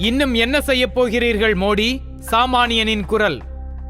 இன்னும் என்ன செய்யப் போகிறீர்கள் மோடி? சாமானியனின் குரல்.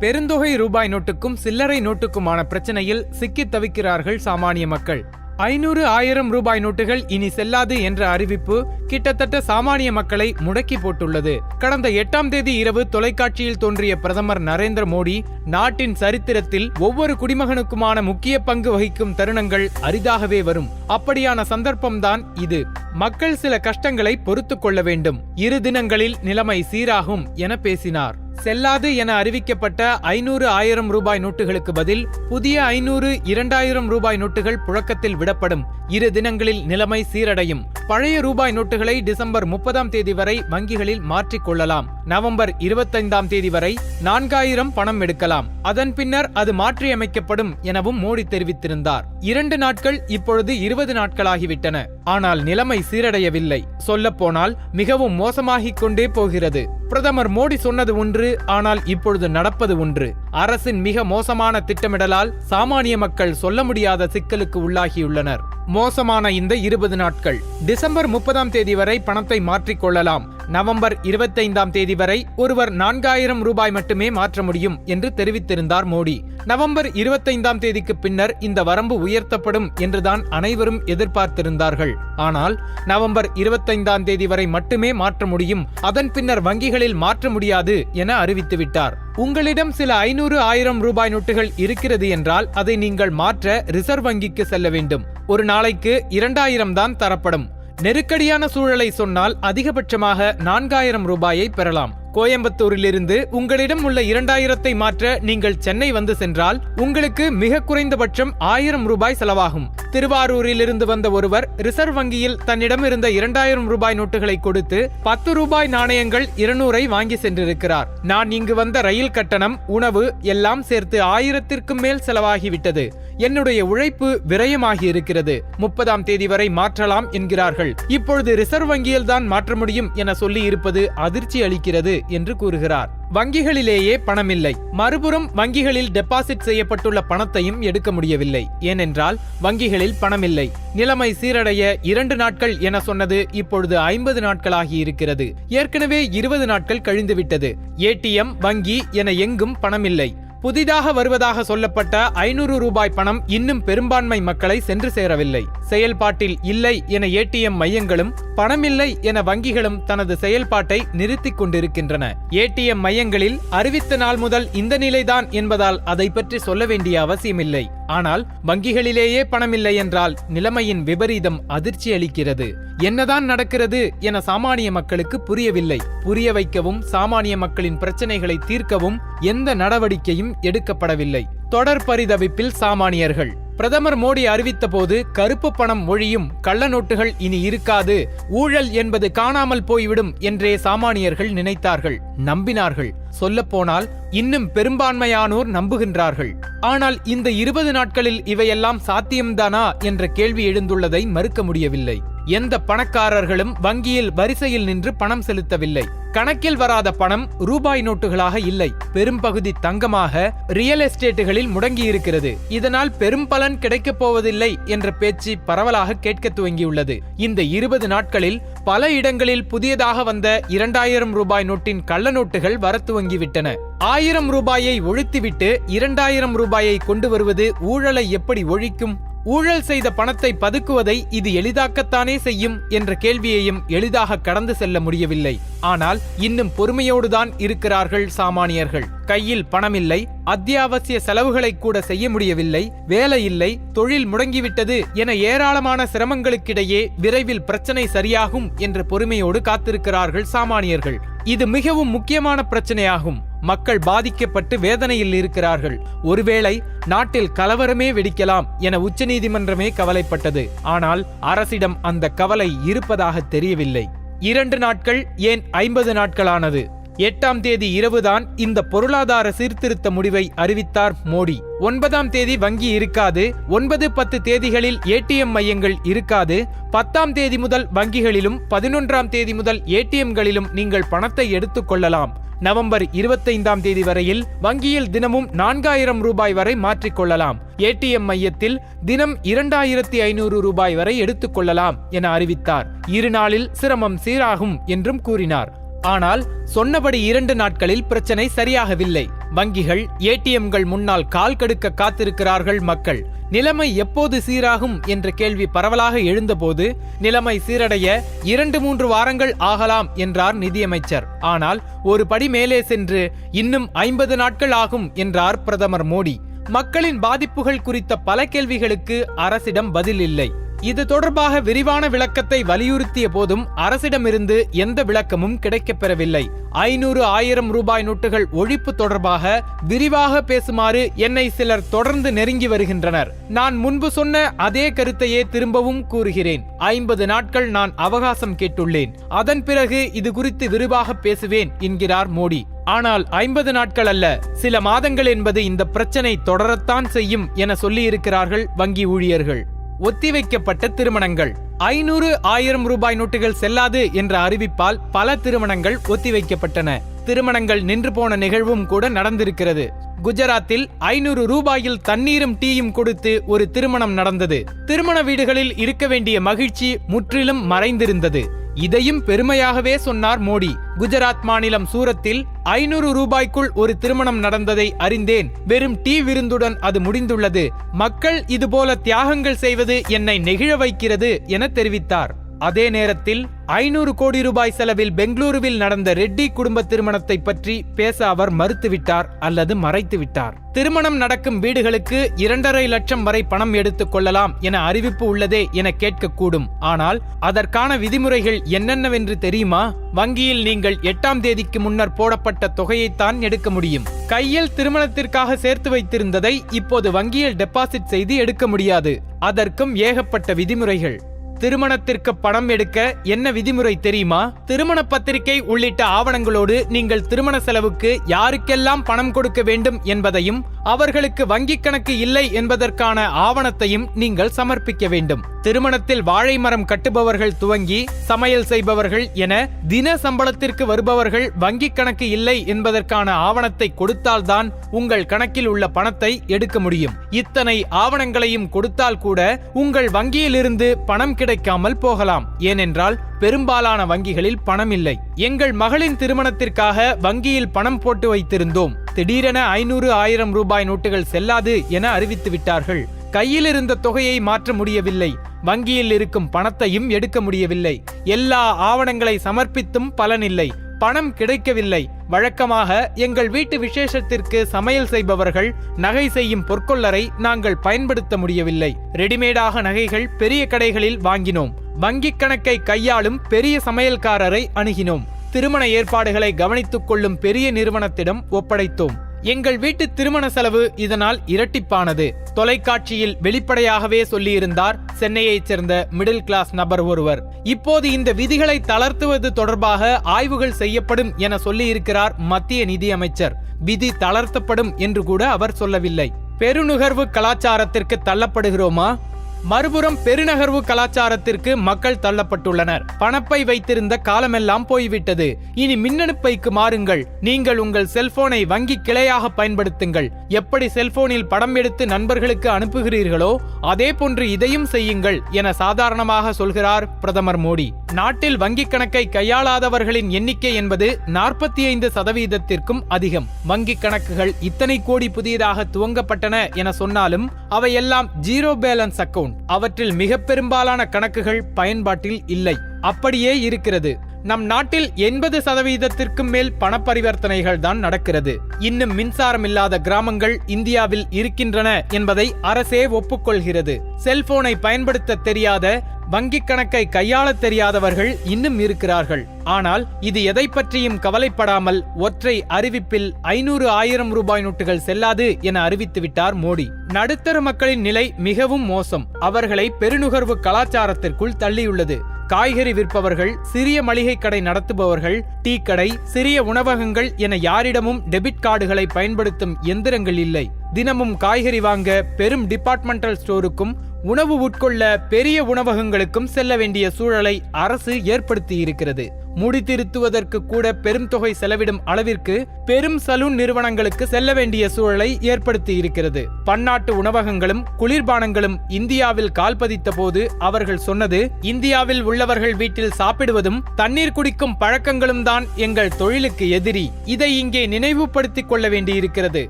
பெருந்தொகை ரூபாய் நோட்டுக்கும் சில்லறை நோட்டுக்குமான பிரச்சனையில் சிக்கித் தவிக்கிறார்கள் சாமானிய மக்கள். ஐநூறு ஆயிரம் ரூபாய் நோட்டுகள் இனி செல்லாது என்ற அறிவிப்பு கிட்டத்தட்ட சாமானிய மக்களை முடக்கி போட்டுள்ளது. கடந்த எட்டாம் தேதி இரவு தொலைக்காட்சியில் தோன்றிய பிரதமர் நரேந்திர மோடி நாட்டின் சரித்திரத்தில் ஒவ்வொரு குடிமகனுக்குமான முக்கிய பங்கு வகிக்கும் தருணங்கள் அரிதாகவே வரும். அப்படியான சந்தர்ப்பம்தான் இது. மக்கள் சில கஷ்டங்களை பொறுத்து கொள்ள வேண்டும். இரு தினங்களில் நிலைமை சீராகும் என பேசினார். செல்லாது என அறிவிக்கப்பட்ட ஐநூறு ஆயிரம் ரூபாய் நோட்டுகளுக்கு பதில் புதிய ஐநூறு இரண்டாயிரம் ரூபாய் நோட்டுகள் புழக்கத்தில் விடப்படும். இரு தினங்களில் நிலைமை சீரடையும். பழைய ரூபாய் நோட்டுகளை டிசம்பர் முப்பதாம் தேதி வரை வங்கிகளில் மாற்றிக் கொள்ளலாம். நவம்பர் இருபத்தைந்தாம் தேதி வரை நான்காயிரம் பணம் எடுக்கலாம். அதன் பின்னர் அது மாற்றியமைக்கப்படும் எனவும் மோடி தெரிவித்திருந்தார். இரண்டு நாட்கள் இப்பொழுது இருபது நாட்களாகிவிட்டன. ஆனால் நிலைமை சீரடையவில்லை. சொல்லப்போனால் மிகவும் மோசமாகிக் கொண்டே போகிறது. பிரதமர் மோடி சொன்னது ஒன்று ஆனால் இப்பொழுது நடப்பது ஒன்று. அரசின் மிக மோசமான திட்டமிடலால் சாமானிய மக்கள் சொல்ல முடியாத சிக்கலுக்கு உள்ளாகியுள்ளனர். மோசமான இந்த இருபது நாட்கள். டிசம்பர் முப்பதாம் தேதி வரை பணத்தை மாற்றிக் கொள்ளலாம். நவம்பர் இருபத்தைந்தாம் தேதி வரை ஒருவர் நான்காயிரம் ரூபாய் மட்டுமே மாற்ற முடியும் என்று தெரிவித்திருந்தார் மோடி. நவம்பர் இருபத்தைந்தாம் தேதிக்கு பின்னர் இந்த வரம்பு உயர்த்தப்படும் என்றுதான் அனைவரும் எதிர்பார்த்திருந்தார்கள். ஆனால் நவம்பர் இருபத்தைந்தாம் தேதி வரை மட்டுமே மாற்ற முடியும் அதன் பின்னர் வங்கிகளில் மாற்ற முடியாது என அறிவித்துவிட்டார். உங்களிடம் சில ஐநூறு ஆயிரம் ரூபாய் நோட்டுகள் இருக்கிறது என்றால் அதை நீங்கள் மாற்ற ரிசர்வ் வங்கிக்கு செல்ல வேண்டும். ஒரு நாளைக்கு இரண்டாயிரம் தான் தரப்படும். நெருக்கடியான சூழலை சொன்னால் அதிகபட்சமாக நான்காயிரம் ரூபாயை பெறலாம். கோயம்புத்தூரிலிருந்து உங்களிடம் உள்ள இரண்டாயிரத்தை மாற்ற நீங்கள் சென்னை வந்து சென்றால் உங்களுக்கு மிக குறைந்தபட்சம் ஆயிரம் ரூபாய் செலவாகும். திருவாரூரிலிருந்து வந்த ஒருவர் ரிசர்வ் வங்கியில் தன்னிடம் இருந்த இரண்டாயிரம் ரூபாய் நோட்டுகளை கொடுத்து பத்து ரூபாய் நாணயங்கள் இருநூறை வாங்கி சென்றிருக்கிறார். நான் இங்கு வந்த ரயில் கட்டணம் உணவு எல்லாம் சேர்த்து ஆயிரத்திற்கும் மேல் செலவாகிவிட்டது. என்னுடைய உழைப்பு விரயமாகி இருக்கிறது. முப்பதாம் தேதி வரை மாற்றலாம் என்கிறார்கள். இப்பொழுது ரிசர்வ் வங்கியில் தான் மாற்ற முடியும் என சொல்லி இருப்பது அதிர்ச்சி அளிக்கிறது. என்று கூறுகிறார். வங்கிகளிலேயே பணமில்லை. மறுபுறம் வங்கிகளில் டெபாசிட் செய்யப்பட்டுள்ள பணத்தையும் எடுக்க முடியவில்லை. ஏனென்றால் வங்கிகளில் பணமில்லை. நிலைமை சீரடைய இரண்டு நாட்கள் என சொன்னது இப்பொழுது ஐம்பது நாட்களாகி இருக்கிறது. ஏற்கனவே இருபது நாட்கள் கழிந்துவிட்டது. ஏடிஎம் வங்கி என எங்கும் பணமில்லை. புதிதாக வருவதாக சொல்லப்பட்ட ஐநூறு ரூபாய் பணம் இன்னும் பெரும்பான்மை மக்களை சென்று சேரவில்லை. செயல்பாட்டில் இல்லை என ஏடிஎம் மையங்களும் பணமில்லை என வங்கிகளும் தனது செயல்பாட்டை நிறுத்திக் கொண்டிருக்கின்றன. ஏடிஎம் மையங்களில் அறிவித்த நாள் முதல் இந்த நிலைதான் என்பதால் அதை பற்றி சொல்ல வேண்டிய அவசியமில்லை. ஆனால் வங்கிகளிலேயே பணமில்லை என்றால் நிலைமையின் விபரீதம் அதிர்ச்சி அளிக்கிறது. என்னதான் நடக்கிறது என சாமானிய மக்களுக்கு புரியவில்லை. புரிய வைக்கவும் சாமானிய மக்களின் பிரச்சனைகளை தீர்க்கவும் எந்த நடவடிக்கையும் எடுக்கப்படவில்லை. தொடர் பரிதவிப்பில் சாமானியர்கள். பிரதமர் மோடி அறிவித்த போது கருப்பு பணம் ஒழியும் கள்ள நோட்டுகள் இனி இருக்காது. ஊழல் என்பது காணாமல் போய்விடும் என்றே சாமானியர்கள் நினைத்தார்கள். நம்பினார்கள். சொல்லப்போனால் இன்னும் பெரும்பான்மையானோர் நம்புகின்றார்கள். ஆனால் இந்த இருபது நாட்களில் இவையெல்லாம் சாத்தியம்தானா என்ற கேள்வி எழுந்துள்ளதை மறுக்க முடியவில்லை. எந்த பணக்காரர்களும் வங்கியில் வரிசையில் நின்று பணம் செலுத்தவில்லை. கணக்கில் வராத பணம் ரூபாய் நோட்டுகளாக இல்லை. பெரும்பகுதி தங்கமாக ரியல் எஸ்டேட்டுகளில் முடங்கி இருக்கிறது இதனால் பெரும் பலன் கிடைக்கப் போவதில்லை என்ற பேச்சு பரவலாக கேட்க துவங்கியுள்ளது. இந்த இருபது நாட்களில் பல இடங்களில் புதியதாக வந்த இரண்டாயிரம் ரூபாய் நோட்டின் கள்ள நோட்டுகள் வர துவங்கிவிட்டன ஆயிரம் ரூபாயை ஒழித்துவிட்டு இரண்டாயிரம் ரூபாயை கொண்டு வருவது ஊழலை எப்படி ஒழிக்கும்? ஊழல் செய்த பணத்தை பதுக்குவதை இது எளிதாக்கத்தானே செய்யும் என்ற கேள்வியையும் எளிதாக கடந்து செல்ல முடியவில்லை. ஆனால் இன்னும் பொறுமையோடுதான் இருக்கிறார்கள் சாமானியர்கள். கையில் பணமில்லை அத்தியாவசிய செலவுகளை கூட செய்ய முடியவில்லை வேலை இல்லை தொழில் முடங்கிவிட்டது என ஏராளமான சிரமங்களுக்கிடையே விரைவில் பிரச்சனை சரியாகும் என்ற பொறுமையோடு காத்திருக்கிறார்கள் சாமானியர்கள். இது மிகவும் முக்கியமான பிரச்சனையாகும். மக்கள் பாதிக்கப்பட்டு வேதனையில் இருக்கிறார்கள். ஒருவேளை நாட்டில் கலவரமே வெடிக்கலாம் என உச்சநீதிமன்றமே கவலைப்பட்டது. ஆனால் அரசிடம் அந்த கவலை இருப்பதாக தெரியவில்லை. இரண்டு நாட்கள் ஏன் ஐம்பது நாட்களானது? எட்டாம் தேதி இரவுதான் இந்த பொருளாதார சீர்திருத்த முடிவை அறிவித்தார் மோடி. ஒன்பதாம் தேதி வங்கி இருக்காது ஒன்பது பத்து தேதிகளில் ஏடிஎம் மையங்கள் இருக்காது பத்தாம் தேதி முதல் வங்கிகளிலும் பதினொன்றாம் தேதி முதல் ஏடிஎம்களிலும் நீங்கள் பணத்தை எடுத்துக் கொள்ளலாம். நவம்பர் இருபத்தைந்தாம் தேதி வரையில் வங்கியில் தினமும் நான்காயிரம் ரூபாய் வரை மாற்றிக்கொள்ளலாம் ஏடிஎம் மையத்தில் தினம் இரண்டாயிரத்தி ஐநூறு ரூபாய் வரை எடுத்துக் கொள்ளலாம் என அறிவித்தார். இரு நாளில் சிரமம் சீராகும் என்றும் கூறினார். ஆனால் சொன்னபடி இரண்டு நாட்களில் பிரச்சனை சரியாகவில்லை. வங்கிகள் ஏடிஎம்கள் முன்னால் கால் கடுக்க காத்திருக்கிறார்கள் மக்கள். நிலைமை எப்போது சீராகும் என்ற கேள்வி பரவலாக எழுந்தபோது நிலைமை சீரடைய இரண்டு மூன்று வாரங்கள் ஆகலாம் என்றார் நிதியமைச்சர். ஆனால் ஒரு படி மேலே சென்று இன்னும் ஐம்பது நாட்கள் ஆகும் என்றார் பிரதமர் மோடி. மக்களின் பாதிப்புகள் குறித்த பல கேள்விகளுக்கு அரசிடம் பதில் இல்லை. இது தொடர்பாக விரிவான விளக்கத்தை வலியுறுத்திய போதும் அரசிடமிருந்து எந்த விளக்கமும் கிடைக்கப்பெறவில்லை. ஐநூறு ஆயிரம் ரூபாய் நோட்டுகள் ஒழிப்பு தொடர்பாக விரிவாக பேசுமாறு என்னை சிலர் தொடர்ந்து நெருங்கி வருகின்றனர். நான் முன்பு சொன்ன அதே கருத்தையே திரும்பவும் கூறுகிறேன். ஐம்பது நாட்கள் நான் அவகாசம் கேட்டுள்ளேன். அதன் பிறகு இது குறித்து விரிவாக பேசுவேன் என்கிறார் மோடி. ஆனால் ஐம்பது நாட்கள் அல்ல சில மாதங்கள் என்பது இந்த பிரச்சனை தொடரத்தான் செய்யும் என சொல்லியிருக்கிறார்கள் வங்கி ஊழியர்கள். ஒத்திவைக்கப்பட்ட திருமணங்கள். ஐநூறு ஆயிரம் ரூபாய் நோட்டுகள் செல்லாது என்ற அறிவிப்பால் பல திருமணங்கள் ஒத்திவைக்கப்பட்டன. திருமணங்கள் நின்று போன நிகழ்வும் கூட நடந்திருக்கிறது. குஜராத்தில் ஐநூறு ரூபாயில் தண்ணீரும் டீயும் கொடுத்து ஒரு திருமணம் நடந்தது. திருமண வீடுகளில் இருக்க வேண்டிய மகிழ்ச்சி முற்றிலும் மறைந்திருந்தது. இதையும் பெருமையாகவே சொன்னார் மோடி. குஜராத் மாநிலம் சூரத்தில் ஐநூறு ரூபாய்க்குள் ஒரு திருமணம் நடந்ததை அறிந்தேன். வெறும் டீ விருந்துடன் அது முடிந்துள்ளது. மக்கள் இதுபோல தியாகங்கள் செய்வது என்னை நெகிழ வைக்கிறது என தெரிவித்தார். அதே நேரத்தில் ஐநூறு கோடி ரூபாய் செலவில் பெங்களூருவில் நடந்த ரெட்டி குடும்ப திருமணத்தை பற்றி பேச அவர் மறுத்துவிட்டார் அல்லது மறைத்துவிட்டார். திருமணம் நடக்கும் வீடுகளுக்கு இரண்டரை லட்சம் வரை பணம் எடுத்துக் கொள்ளலாம் என அறிவிப்பு உள்ளதே என கேட்கக்கூடும். ஆனால் அதற்கான விதிமுறைகள் என்னென்னவென்று தெரியுமா? வங்கியில் நீங்கள் எட்டாம் தேதிக்கு முன்னர் போடப்பட்ட தொகையைத்தான் எடுக்க முடியும். கையில் திருமணத்திற்காக சேர்த்து வைத்திருந்ததை இப்போது வங்கியில் டெபாசிட் செய்து எடுக்க முடியாது. அதற்கும் ஏகப்பட்ட விதிமுறைகள். திருமணத்திற்கு பணம் எடுக்க என்ன விதிமுறை தெரியுமா? திருமண பத்திரிகை உள்ளிட்ட ஆவணங்களோடு நீங்கள் திருமண செலவுக்கு யாருக்கெல்லாம் பணம் கொடுக்க வேண்டும் என்பதையும் அவர்களுக்கு வங்கிக் கணக்கு இல்லை என்பதற்கான ஆவணத்தையும் நீங்கள் சமர்ப்பிக்க வேண்டும். திருமணத்தில் வாழை மரம் கட்டுபவர்கள் துவங்கி சமையல் செய்பவர்கள் என தின சம்பளத்திற்கு வருபவர்கள் வங்கிக் கணக்கு இல்லை என்பதற்கான ஆவணத்தை கொடுத்தால்தான் உங்கள் கணக்கில் உள்ள பணத்தை எடுக்க முடியும். இத்தனை ஆவணங்களையும் கொடுத்தால் கூட உங்கள் வங்கியிலிருந்து பணம் கிடைக்காமல் போகலாம். ஏனென்றால் பெரும்பாலான வங்கிகளில் பணம் இல்லை. எங்கள் மகளின் திருமணத்திற்காக வங்கியில் பணம் போட்டு வைத்திருந்தோம். திடீரென ஐநூறு ஆயிரம் ரூபாய் நோட்டுகள் செல்லாது என அறிவித்து விட்டார்கள். கையில் இருந்த தொகையை மாற்ற முடியவில்லை. வங்கியில் இருக்கும் பணத்தையும் எடுக்க முடியவில்லை. எல்லா ஆவணங்களை சமர்ப்பித்தும் பலனில்லை. பணம் கிடைக்கவில்லை. வழக்கமாக எங்கள் வீட்டு விசேஷத்திற்கு சமையல் செய்பவர்கள் நகை செய்யும் பொற்கொள்ளரை நாங்கள் பயன்படுத்த முடியவில்லை. ரெடிமேடாக நகைகள் பெரிய கடைகளில் வாங்கினோம். வங்கிக் கணக்கை கையாளும் பெரிய சமையல்காரரை அணுகினோம். திருமண ஏற்பாடுகளை கவனித்துக் கொள்ளும் பெரிய நிறுவனத்திடம் ஒப்படைத்தோம். எங்கள் வீட்டு திருமண செலவு இதனால் இரட்டிப்பானது. தொலைக்காட்சியில் வெளிப்படையாகவே சொல்லியிருந்தார் சென்னையைச் சேர்ந்த மிடில் கிளாஸ் நபர் ஒருவர். இப்போது இந்த விதிகளை தளர்த்துவது தொடர்பாக ஆய்வுகள் செய்யப்படும் என சொல்லியிருக்கிறார் மத்திய நிதியமைச்சர். விதி தளர்த்தப்படும் என்று கூட அவர் சொல்லவில்லை. பெருநுகர்வு கலாச்சாரத்திற்கு தள்ளப்படுகிறோமா? மறுபுறம் பெருநகர்வு கலாச்சாரத்திற்கு மக்கள் தள்ளப்பட்டுள்ளனர். பணப்பை வைத்திருந்த காலமெல்லாம் போய்விட்டது. இனி மின்னணு பைக்கு மாறுங்கள். நீங்கள் உங்கள் செல்போனை வங்கி கிளையாக பயன்படுத்துங்கள். எப்படி செல்போனில் படம் எடுத்து நண்பர்களுக்கு அனுப்புகிறீர்களோ அதே போன்று இதையும் செய்யுங்கள் என சாதாரணமாக சொல்கிறார் பிரதமர் மோடி. நாட்டில் வங்கிக் கணக்கை கையாளாதவர்களின் எண்ணிக்கை என்பது நாற்பத்தி ஐந்து சதவீதத்திற்கும் அதிகம். வங்கிக் கணக்குகள் இத்தனை கோடி புதியதாக துவங்கப்பட்டன என சொன்னாலும் அவையெல்லாம் ஜீரோ பேலன்ஸ் அக்கவுண்ட். அவற்றில் மிக பெரும்பாலான கணக்குகள் பயன்பாட்டில் இல்லை. அப்படியே இருக்கிறது. நம் நாட்டில் எண்பது சதவீதத்திற்கும் மேல் பணப்பரிவர்த்தனைகள் தான் நடக்கிறது. இன்னும் மின்சாரம் இல்லாத கிராமங்கள் இந்தியாவில் இருக்கின்றன என்பதை அரசே ஒப்புக்கொள்கிறது. செல்போனை பயன்படுத்த தெரியாத வங்கிக் கணக்கை கையாளத் தெரியாதவர்கள் இன்னும் இருக்கிறார்கள். ஆனால் இது எதை பற்றியும் கவலைப்படாமல் ஒற்றை அறிவிப்பில் ஐநூறு ஆயிரம் ரூபாய் நோட்டுகள் செல்லாது என அறிவித்துவிட்டார் மோடி. நடுத்தர மக்களின் நிலை மிகவும் மோசம். அவர்களை பெருநுகர்வு கலாச்சாரத்திற்குள் தள்ளியுள்ளது. காய்கறி விற்பவர்கள் சிறிய மளிகை கடை நடத்துபவர்கள் டீ கடை சிறிய உணவகங்கள் என யாரிடமும் டெபிட் கார்டுகளை பயன்படுத்தும் எந்திரங்கள் இல்லை. தினமும் காய்கறி வாங்க பெரும் டிபார்ட்மெண்டல் ஸ்டோருக்கும் உணவு உட்கொள்ள பெரிய உணவகங்களுக்கும் செல்ல வேண்டிய சூழலை அரசு ஏற்படுத்தி இருக்கிறது முடித்திருத்துவதற்கு கூட பெரும் தொகை செலவிடும் அளவிற்கு பெரும் சலூன் நிறுவனங்களுக்கு செல்ல வேண்டிய சூழலை ஏற்படுத்தி இருக்கிறது. பன்னாட்டு உணவகங்களும் குளிர்பானங்களும் இந்தியாவில் கால்பதித்த போது அவர்கள் சொன்னது இந்தியாவில் உள்ளவர்கள் வீட்டில் சாப்பிடுவதும் தண்ணீர் குடிக்கும் பழக்கங்களும் தான் எங்கள் தொழிலுக்கு எதிரி. இதை இங்கே நினைவுபடுத்திக் கொள்ள வேண்டியிருக்கிறது.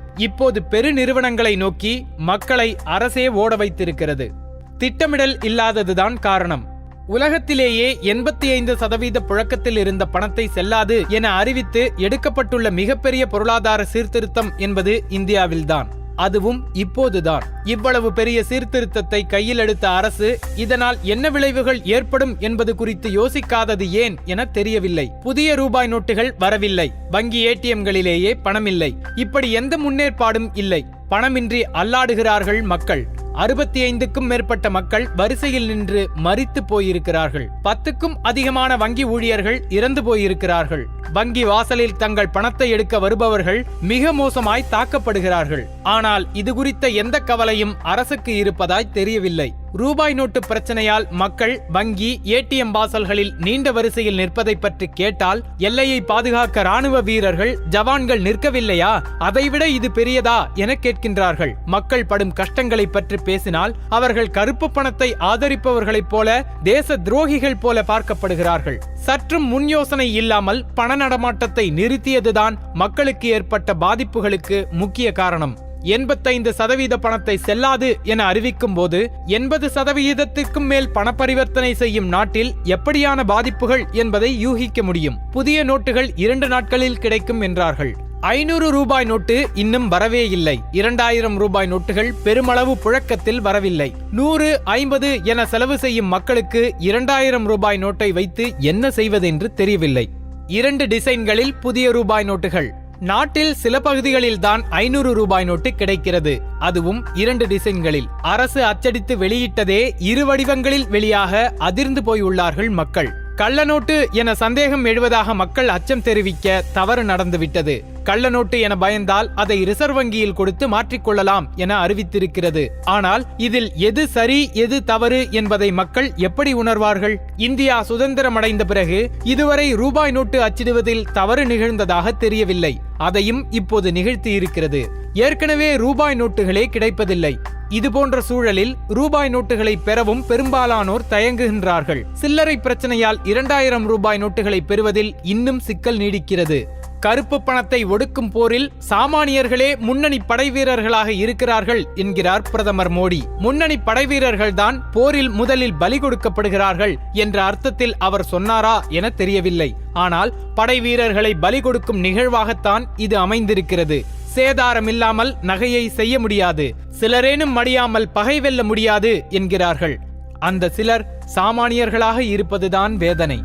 இப்போது பெருநிறுவனங்களை நோக்கி மக்களை அரசே ஓட வைத்திருக்கிறது. திட்டமிடல் இல்லாததுதான் காரணம். உலகத்திலேயே எண்பத்தி ஐந்து சதவீத புழக்கத்தில் இருந்த பணத்தை செல்லாது என அறிவித்து எடுக்கப்பட்டுள்ள மிகப்பெரிய பொருளாதார சீர்திருத்தம் என்பது இந்தியாவில்தான். அதுவும் இப்போதுதான். இவ்வளவு பெரிய சீர்திருத்தத்தை கையில் எடுத்த அரசு இதனால் என்ன விளைவுகள் ஏற்படும் என்பது குறித்து யோசிக்காதது ஏன் என தெரியவில்லை. புதிய ரூபாய் நோட்டுகள் வரவில்லை. வங்கி ஏடிஎம்களிலேயே பணமில்லை. இப்படி எந்த முன்னேற்பாடும் இல்லை. பணமின்றி அல்லாடுகிறார்கள் மக்கள். அறுபத்தி ஐந்துக்கும் மேற்பட்ட மக்கள் வரிசையில் நின்று மறித்து போயிருக்கிறார்கள். பத்துக்கும் அதிகமான வங்கி ஊழியர்கள் இறந்து போயிருக்கிறார்கள். வங்கி வாசலில் தங்கள் பணத்தை எடுக்க வருபவர்கள் மிக மோசமாய் தாக்கப்படுகிறார்கள். ஆனால் இது குறித்த எந்த கவலையும் அரசுக்கு இருப்பதாய் தெரியவில்லை. ரூபாய் நோட்டு பிரச்சனையால் மக்கள் வங்கி ஏடிஎம் வாசல்களில் நீண்ட வரிசையில் நிற்பதை பற்றி கேட்டால் எல்லையை பாதுகாக்க ராணுவ வீரர்கள் ஜவான்கள் நிற்கவில்லையா? அதைவிட இது பெரியதா? என கேட்கின்றார்கள். மக்கள் படும் கஷ்டங்களை பற்றி பேசினால் அவர்கள் கருப்பு பணத்தை ஆதரிப்பவர்களைப் போல தேச துரோகிகள் போல பார்க்கப்படுகிறார்கள். சற்றும் முன் யோசனை இல்லாமல் பண நடமாட்டத்தை நிறுத்தியதுதான் மக்களுக்கு ஏற்பட்ட பாதிப்புகளுக்கு முக்கிய காரணம். எண்பத்தைந்து சதவீத பணத்தை செல்லாது என அறிவிக்கும் போது எண்பது சதவிகிதத்திற்கும் மேல் பண பரிவர்த்தனை செய்யும் நாட்டில் எப்படியான பாதிப்புகள் என்பதை யூகிக்க முடியும். புதிய நோட்டுகள் இரண்டு நாட்களில் கிடைக்கும் என்றார்கள். ஐநூறு ரூபாய் நோட்டு இன்னும் வரவே இல்லை. இரண்டாயிரம் ரூபாய் நோட்டுகள் பெருமளவு புழக்கத்தில் வரவில்லை. நூறு ஐம்பது என செலவு செய்யும் மக்களுக்கு இரண்டாயிரம் ரூபாய் நோட்டை வைத்து என்ன செய்வதென்று தெரியவில்லை. இரண்டு டிசைன்களில் புதிய ரூபாய் நோட்டுகள். நாட்டில் சில பகுதிகளில் தான் ஐநூறு ரூபாய் நோட்டு கிடைக்கிறது. அதுவும் இரண்டு டிசைன்களில். அரசு அச்சடித்து வெளியிட்டதே இரு வடிவங்களில் வெளியாக அதிர்ந்து போய் உள்ளார்கள் மக்கள். கள்ளநோட்டு என சந்தேகம் எழுவதாக மக்கள் அச்சம் தெரிவிக்க தவறு நடந்துவிட்டது. கள்ள நோட்டு என பயந்தால் அதை ரிசர்வ் வங்கியில் கொடுத்து மாற்றிக்கொள்ளலாம் என அறிவித்திருக்கிறது. ஆனால் இதில் எது சரி எது தவறு என்பதை மக்கள் எப்படி உணர்வார்கள்? இந்தியா சுதந்திரம் அடைந்த பிறகு இதுவரை ரூபாய் நோட்டு அச்சிடுவதில் தவறு நிகழ்ந்ததாக தெரியவில்லை. அதையும் இப்போது நிகழ்த்தி இருக்கிறது ஏற்கனவே ரூபாய் நோட்டுகளே கிடைப்பதில்லை. இதுபோன்ற சூழலில் ரூபாய் நோட்டுகளை பெறவும் பெரும்பாலானோர் தயங்குகின்றார்கள். சில்லறை பிரச்சனையால் இரண்டாயிரம் ரூபாய் நோட்டுகளை பெறுவதில் இன்னும் சிக்கல் நீடிக்கிறது. கருப்பு பணத்தை ஒடுக்கும் போரில் சாமானியர்களே முன்னணி படைவீரர்களாக இருக்கிறார்கள் என்கிறார் பிரதமர் மோடி. முன்னணி படைவீரர்கள்தான் போரில் முதலில் பலி கொடுக்கப்படுகிறார்கள் என்ற அர்த்தத்தில் அவர் சொன்னாரா என தெரியவில்லை. ஆனால் படைவீரர்களை பலி கொடுக்கும் நிகழ்வாகத்தான் இது அமைந்திருக்கிறது. சேதாரம் இல்லாமல் நகையை செய்ய முடியாது சிலரேனும் மடியாமல் பகை வெல்ல முடியாது என்கிறார்கள். அந்த சிலர் சாமானியர்களாக இருப்பதுதான் வேதனை.